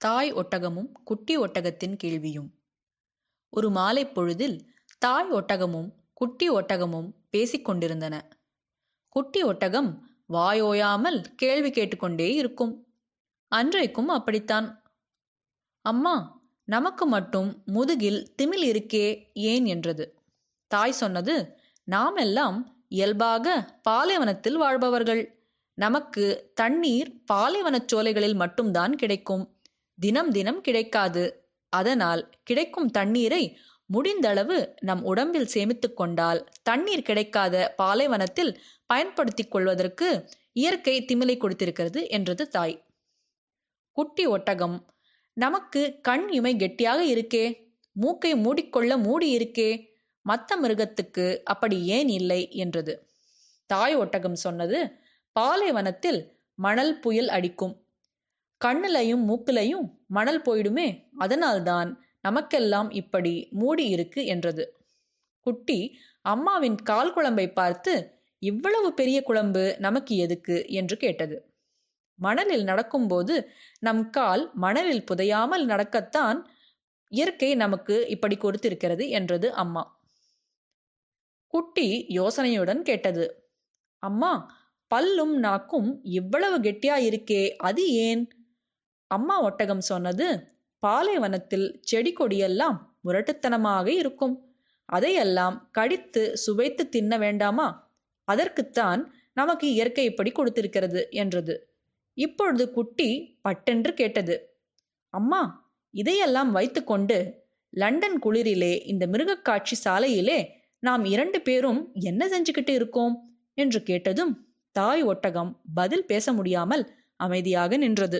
தாய் ஒட்டகமும் குட்டி ஒட்டகத்தின் கேள்வியும். ஒரு மாலை பொழுதில் தாய் ஒட்டகமும் குட்டி ஒட்டகமும் பேசிக் கொண்டிருந்தன. குட்டி ஒட்டகம் வாயோயாமல் கேள்வி கேட்டுக்கொண்டே இருக்கும். அன்றைக்கும் அப்படித்தான். அம்மா நமக்கு மட்டும் முதுகில் திமில் இருக்கே ஏன் என்றது? தாய் சொன்னது நாமெல்லாம் இயல்பாக பாலைவனத்தில் வாழ்பவர்கள். நமக்கு தண்ணீர் பாலைவனச் சோலைகளில் மட்டும்தான் கிடைக்கும். தினம் தினம் கிடைக்காது. அதனால் கிடைக்கும் தண்ணீரை முடிந்தளவு நம் உடம்பில் சேமித்துக் கொண்டால் தண்ணீர் கிடைக்காத பாலைவனத்தில் பயன்படுத்திக் கொள்வதற்கு இயற்கை திமிலை கொடுத்திருக்கிறது என்றது தாய். குட்டி ஒட்டகம். நமக்கு கண் இமை கெட்டியாக இருக்கே. மூக்கை மூடிக்கொள்ள மூடி இருக்கே. மத்த மிருகத்துக்கு அப்படி ஏன் இல்லை என்றது. தாய் ஒட்டகம் சொன்னது பாலைவனத்தில் மணல் புயல் அடிக்கும். கண்ணுலையும் மூக்குலையும் மணல் போயிடுமே அதனால்தான் நமக்கெல்லாம் இப்படி மூடி இருக்கு என்றது. குட்டி அம்மாவின் கால் குழம்பை பார்த்து இவ்வளவு பெரிய குழம்பு நமக்கு எதுக்கு? என்று கேட்டது. மணலில் நடக்கும்போது நம் கால் மணலில் புதையாமல் நடக்கத்தான் இயற்கை நமக்கு இப்படி கொடுத்திருக்கிறது என்றது அம்மா. குட்டி யோசனையுடன் கேட்டது. அம்மா பல்லும் நாக்கும் இவ்வளவு கெட்டியா இருக்கே அது ஏன்? அம்மா ஒட்டகம் சொன்னது பாலைவனத்தில் செடி கொடியெல்லாம் முரட்டுத்தனமாக இருக்கும். அதையெல்லாம் கடித்து சுவைத்து தின்ன வேண்டாமா? அதற்குத்தான் நமக்கு இயற்கை இப்படி கொடுத்திருக்கிறது என்றது. இப்பொழுது குட்டி பட்டென்று கேட்டது. அம்மா இதையெல்லாம் வைத்துக்கொண்டு லண்டன் குளிரிலே இந்த மிருகக்காட்சி சாலையிலே நாம் இரண்டு பேரும் என்ன செஞ்சுக்கிட்டு இருக்கோம்? என்று கேட்டதும் தாய் ஒட்டகம் பதில் பேச முடியாமல் அமைதியாக நின்றது.